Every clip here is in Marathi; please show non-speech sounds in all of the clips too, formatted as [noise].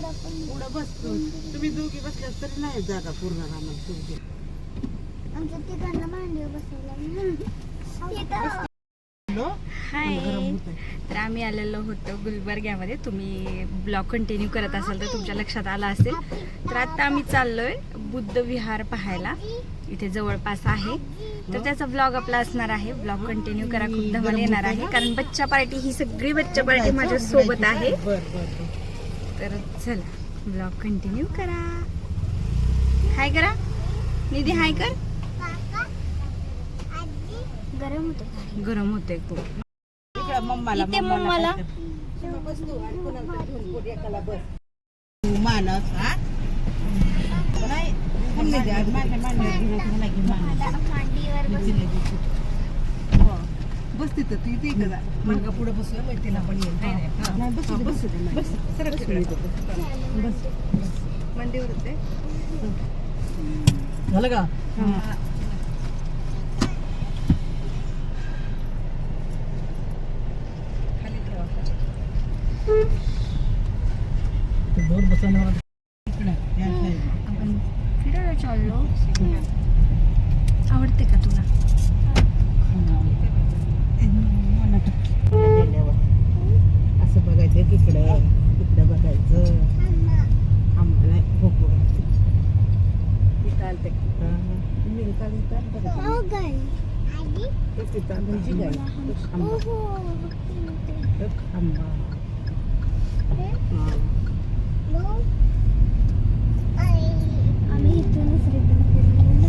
पुढं बसतो. तुम्ही दोघी बसल्या तरी नाही जागा पूर्ण आम्हाला तुमची. Hello hi. तर आम्ही आलेलो होतो गुलबर्ग्यामध्ये. तुम्ही ब्लॉग कंटिन्यू करत असाल तर तुमच्या लक्षात आला असेल. तर आता आम्ही चाललोय बुद्ध विहार पाहायला. इथे जवळपास आहे. तर त्याचा ब्लॉग आपला असणार आहे. ब्लॉग कंटिन्यू करा. खूप धमाल येणार आहे. कारण बच्चा पार्टी ही सगळी बच्चा पार्टी माझ्या सोबत आहे. तर चला ब्लॉग कंटिन्यू करा. हाय करा. निधी हाय कर. गरम होतं गरम होतंय खूप. मम्माला इथे मम्माला. मानस हा नाही. मांडीवर बस. हो. तिथं तू इथे जा. मुलगा पुढे बसूया मग तिला पण येईल हा. नाही, बसू बसू दे, बस. बस. मंदिर होते झालं का खाली ठेवा बोर बसवणार इकडे या साईडला. आपण फिरायला चाललो आवडते का तुला असं बघायचं तिकडं तिकडं बघायचं आंबला भोपळा इथं आलते मिल्का बिल्का बघायचं. हो गाई तो तिथं भजी गाय. तो खांबा. तो खांबा. हा. आम्ही इथूनच रिटर्न फिरलो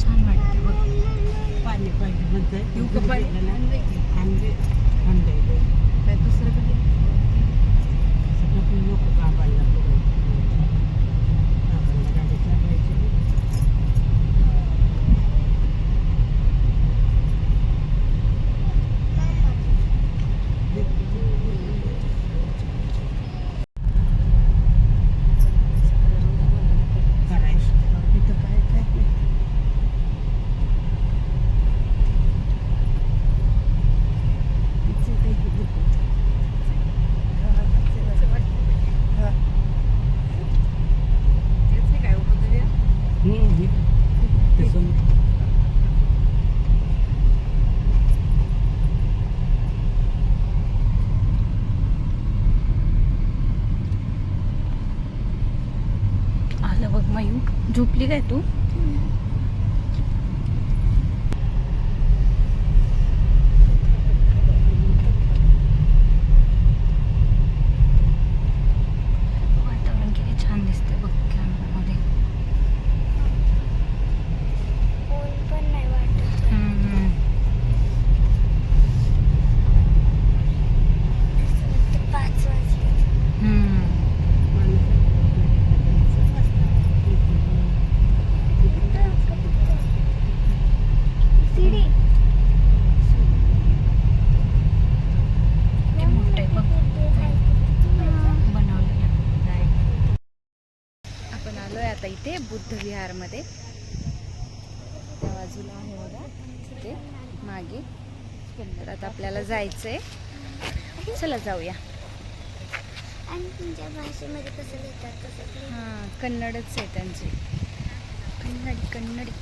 छान वाटते बघ पाणी पाहिजे म्हणतंय. येऊ का पाणी? आणले. आणलंय ते. काय दुसरं काही सगळं पण नको बाबांना पुढं. बाबांना गाडी चालवायची. करायचं. इथं काय काय नाही. इथे काही हे नको. हा. काय उपद्रव्य हम्म, हे. ते समोर. आलं बघ मयू झोपली काय तू वातावरण किती छान दिसते बघ कॅमेरामध्ये ऊन पण नाही वाटत हम्म. असं वाटतं पाच वाजले हम्म. सिडी किती मोठं आहे बघ बनवलेलं आपण आलोय आता इथे बुद्ध विहारमध्ये त्या बाजूला आहे बघा तिथे मागे. तर आता आपल्याला जायचंय. चला जाऊया. आणि तुमच्या भाषेमध्ये कसं लिहितात लिहा. हां कन्नडच आहे त्यांची. कन्नडी कन्नडी.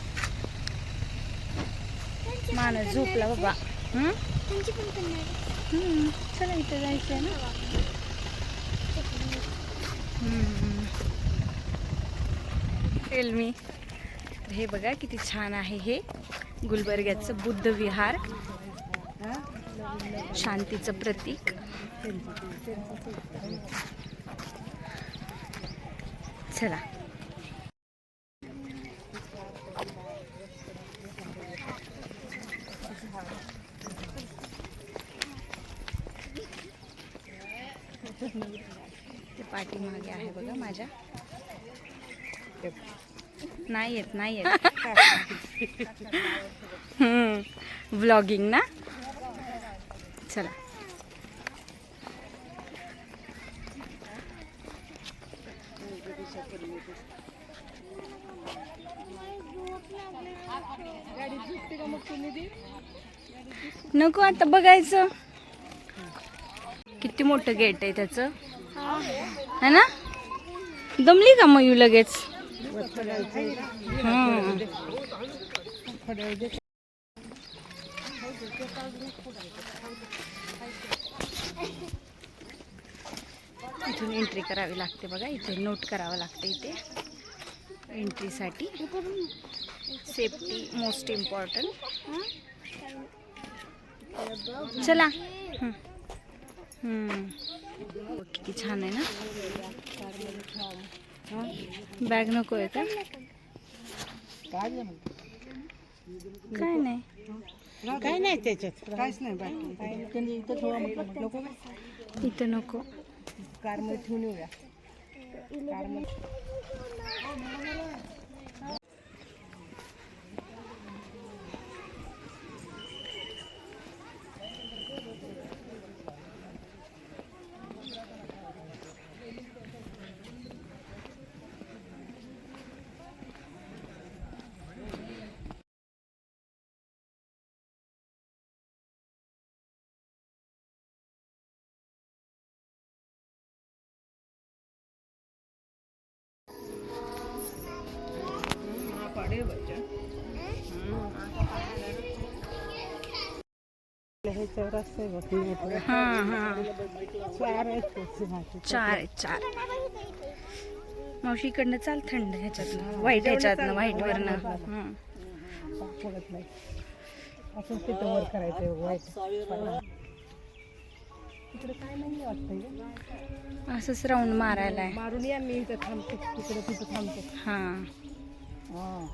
माणूस झोपला बाबा? त्यांची पण कन्नड. चला इथे जायचं आहे ना टेल मी तर हे बघा किती छान आहे हे. गुलबर्ग्याचं बुद्ध विहार. शांतीचं प्रतीक. चला. ते पाठीमागे आहे बघा माझ्या. नाही येत नाही येत. [laughs] व्लॉगिंग ना? चला. नको आता बघायचं. किती मोठं गेट आहे त्याचं? है ना? दमली का मयू लगेच? इथून एंट्री करावी लागते बघा, इथे नोट करावं लागतं इथे एंट्रीसाठी सेफ्टी मोस्ट इम्पॉर्टंट चला हं. हं. किती छान आहे ना बॅग नको आहे का? काय नाही. काय नाही त्याच्यात. काहीच नाही इथं ठेवा म्हटलं नको का? इथं नको. कारमध्ये ठेवून येऊया. हे हां हां. चार आहेत. चार मावशी इकडनं चाल थंड ह्याच्यातनं व्हाईट ह्याच्यातनं वरनं. हं. वाईट वाटतं असंच राऊंड मारायला आहे. मारून या मी इथं थांबते. तिकडे तिथं थांबते. हां. हा.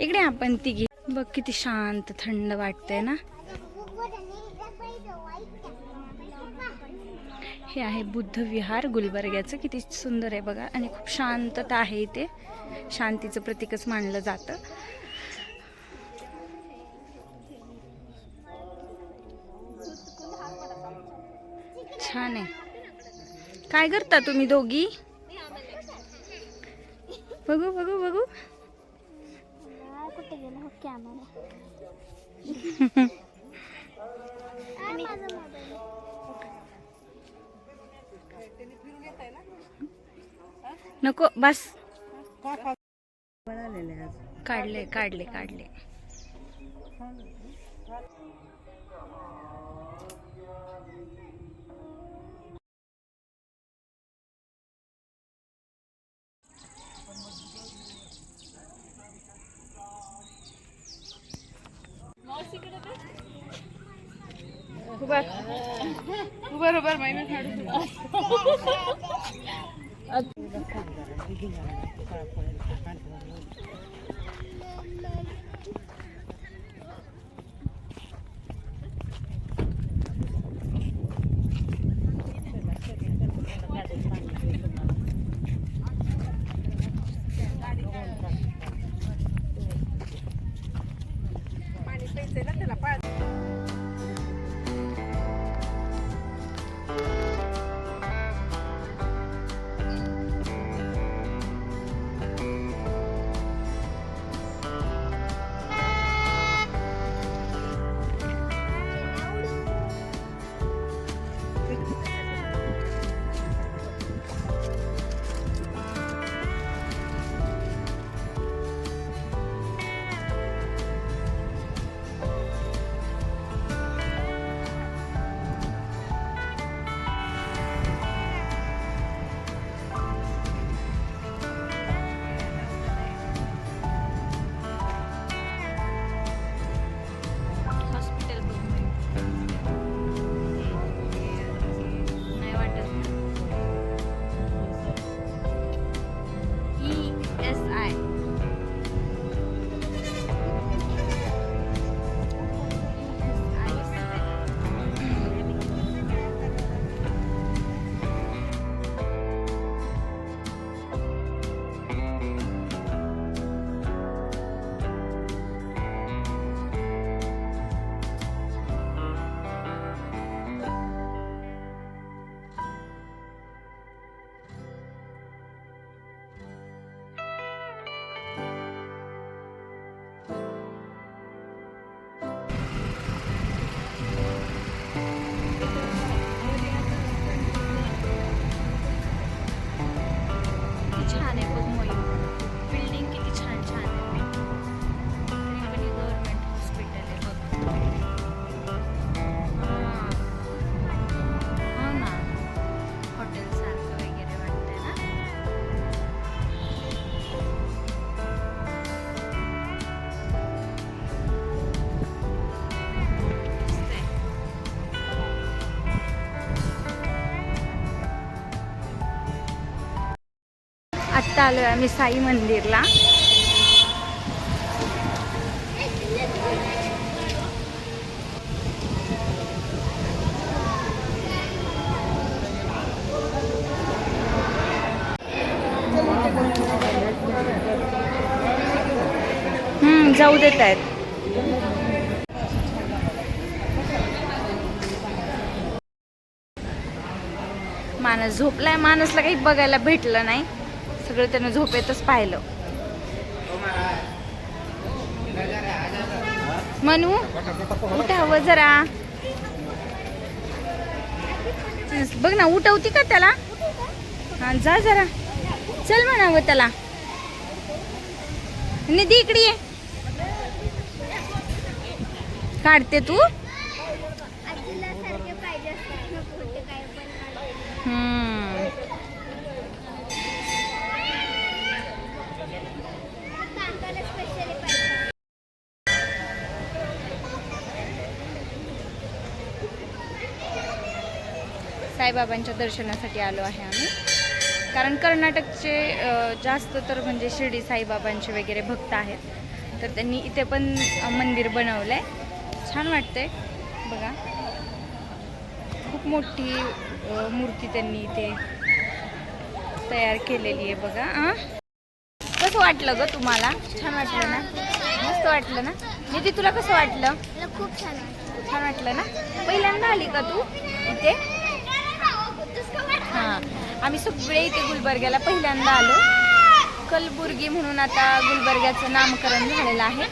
इकडे आपण तिघी बघ किती शांत थंड वाटतंय ना? हे आहे बुद्ध विहार गुलबर्ग्याचं. किती सुंदर आहे बघा. आणि खूप शांतता आहे इथे. शांतीचं प्रतीकच मानलं जातं. छान आहे. काय करता तुम्ही दोघी? बघू बघू बघू. कुठे गेला हो कॅमेरा नको बस. आज काढले काढले. At काढले आलो आहे आम्ही साई मंदिरला. जाऊ देत आहेत मानस झोपलाय मानसला काही बघायला भेटलं नाही. सगळं त्यानं झोपेतच पाहिलं. मनू उठावं जरा. बघ ना उठवती का त्याला? हा जा जरा. चल म्हणावं त्याला. निधी इकडे ये. काढते तू. हम्म. साईबाबांच्या दर्शनासाठी आलो आहे आम्ही. कारण कर्नाटकचे जास्त तर म्हणजे शिर्डी साईबाबांचे वगैरे भक्त आहेत. तर त्यांनी इथे पण मंदिर बनवलं आहे छान वाटतंय. बघा. खूप मोठी मूर्ती त्यांनी इथे तयार केलेली आहे. बघा आ? कसं वाटलं ग तुम्हाला? छान वाटलं ना? मस्त वाटलं ना? निधी तुला कसं वाटलं? खूप छान छान वाटलं ना? पहिल्यांदा आली का तू इथे? हां. आम्ही सगळे इथे गुलबर्ग्याला पहिल्यांदा आलो. कलबुर्गी म्हणून आता गुलबर्ग्याचं नामकरण झालेलं आहे.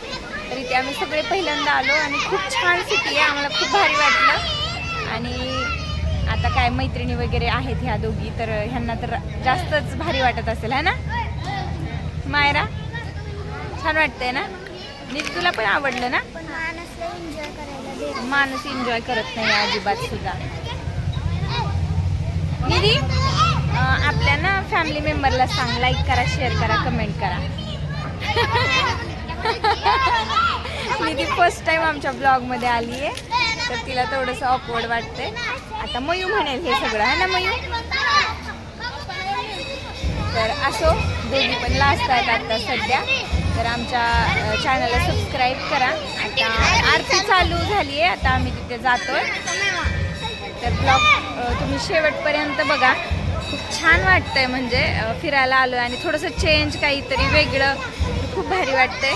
तर इथे आम्ही सगळे पहिल्यांदा आलो आणि खूप छान सिटी आहे. आम्हाला खूप भारी वाटलं. आणि आता काय मैत्रिणी वगैरे आहेत ह्या दोघी तर ह्यांना तर जास्तच भारी वाटत असेल है ना? मायरा छान वाटतंय ना? नीट तुला पण आवडलं ना? माणूस एन्जॉय करत नाही अजिबात सुद्धा. निधी आपल्या ना फॅमिली मेंबरला सांग लाईक करा शेअर करा कमेंट करा. निधी फर्स्ट टाइम आमच्या ब्लॉगमध्ये आली आहे तर तिला थोडंसं ऑकवर्ड वाटतंय. आता मयू म्हणेल हे सगळं आहे ना मयू? तर असो दोघी पण लास्ट आहेत आता सध्या. तर आमच्या चॅनलला सबस्क्राईब करा. आता आरती चालू झाली आहे आता आम्ही तिथे जातोय. तर ब्लॉग तुम्ही शेवटपर्यंत बघा. खूप छान वाटतंय म्हणजे फिरायला आलो आणि थोडंसं चेंज काहीतरी वेगळं. खूप भारी वाटतंय.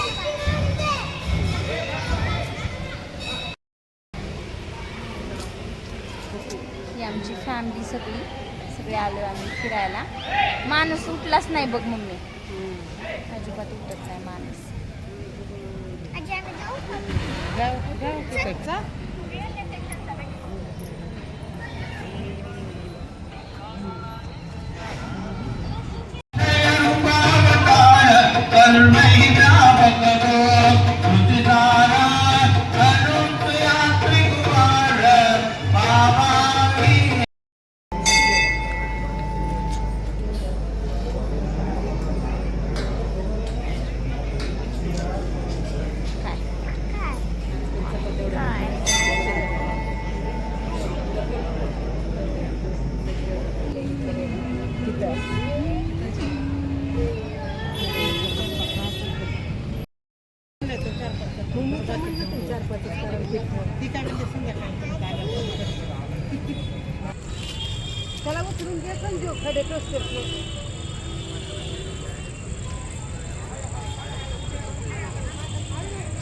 ही आमची फॅमिली सगळी. सगळे आलो आम्ही फिरायला. माणूस उठलाच नाही बघ मम्मी. अजिबात उठत नाही माणूस. కరుణైనా त्याला उचलून घे संजू खडे टोचते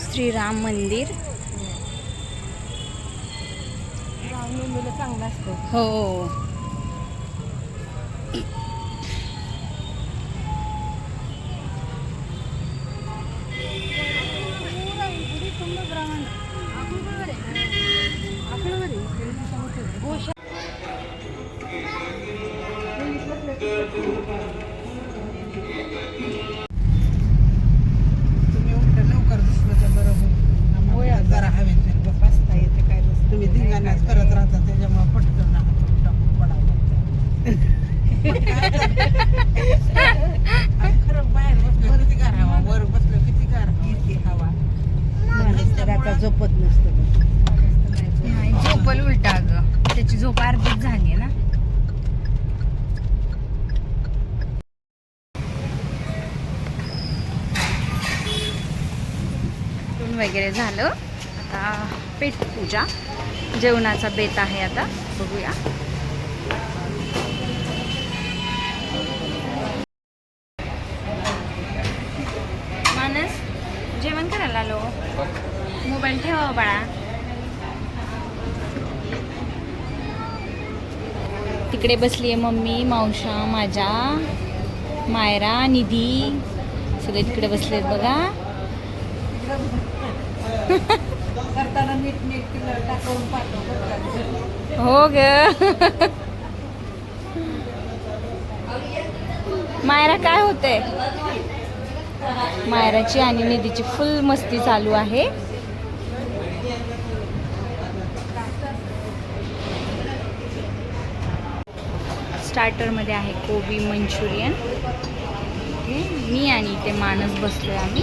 श्रीराम मंदिर. रामनवमीला चांगलं असतं. हो. जेवण वगैरे झालं. आता पेट पूजा. जेवणाचा बेत आहे आता. बघूया. मानस जेवण करायला आलो. मोबाईल ठेवा बाळा. तिकडे बसली आहे मम्मी मावशा माझ्या मायरा निधी. सगळे तिकडे बसलेत बघा. टाकून पाठव हो ग. मायरा काय होते मायराची आणि निधीची फुल मस्ती चालू आहे. स्टार्टरमध्ये आहे कोबी मंचुरियन. मी आणि ते मानस बसलो आम्ही.